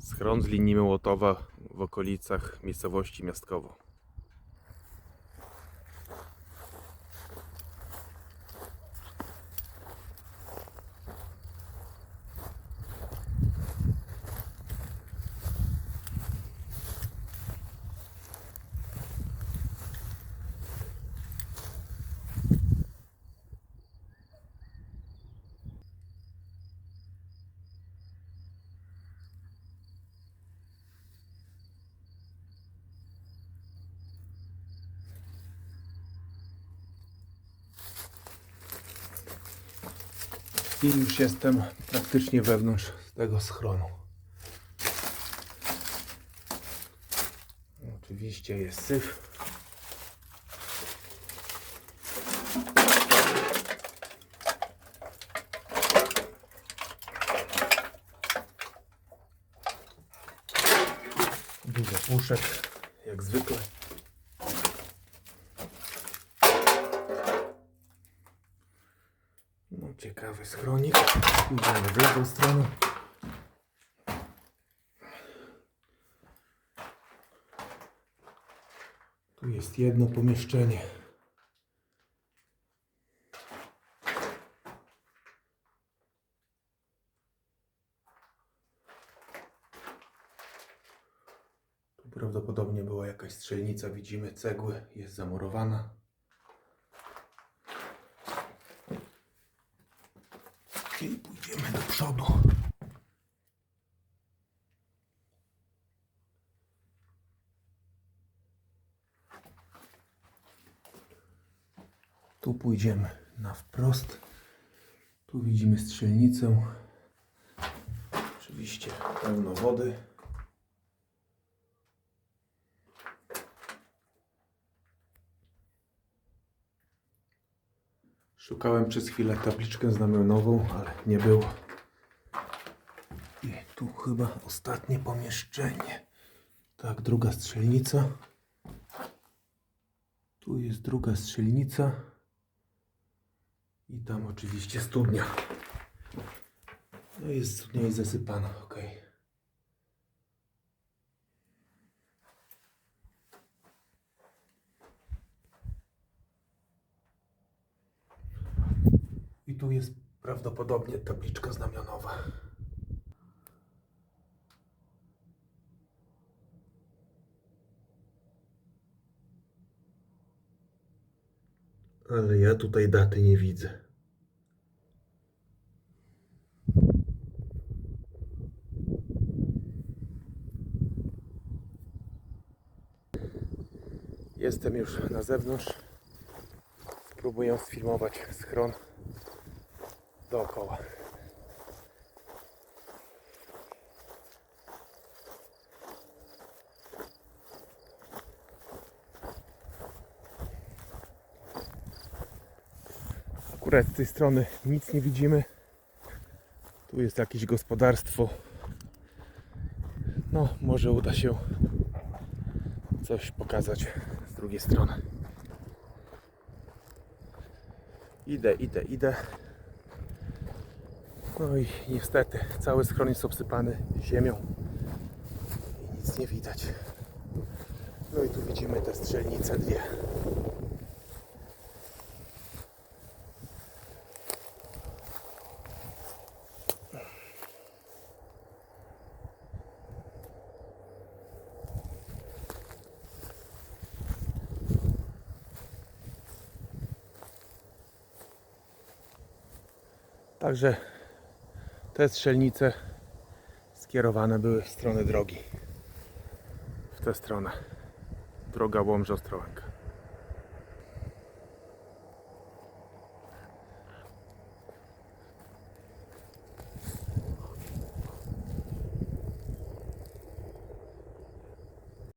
Schron z linii Mołotowa w okolicach miejscowości Miastkowo. I już jestem praktycznie wewnątrz tego schronu. Oczywiście jest syf. Dużo puszek, jak zwykle. Ciekawy schronik. Idziemy w lewą stronę. Tu jest jedno pomieszczenie. Tu prawdopodobnie była jakaś strzelnica. Widzimy cegły, jest zamurowana. I pójdziemy do przodu. Tu pójdziemy na wprost. Tu widzimy strzelnicę. Oczywiście pełno wody. Szukałem przez chwilę tabliczkę znamionową, ale nie było. I tu chyba ostatnie pomieszczenie. Tak, druga strzelnica. Tu jest druga strzelnica. I tam oczywiście studnia. No jest studnia i zasypana, ok. I tu jest prawdopodobnie tabliczka znamionowa. Ale ja tutaj daty nie widzę. Jestem już na zewnątrz. Spróbuję sfilmować schron dookoła. Akurat z tej strony nic nie widzimy. Tu jest jakieś gospodarstwo. No, może uda się coś pokazać z drugiej strony. Idę, idę, idę. No i niestety cały schron jest obsypany ziemią i nic nie widać. No i tu widzimy te strzelnice dwie. Także te strzelnice skierowane były w stronę drogi. W tę stronę. Droga Łomża Ostrołęka.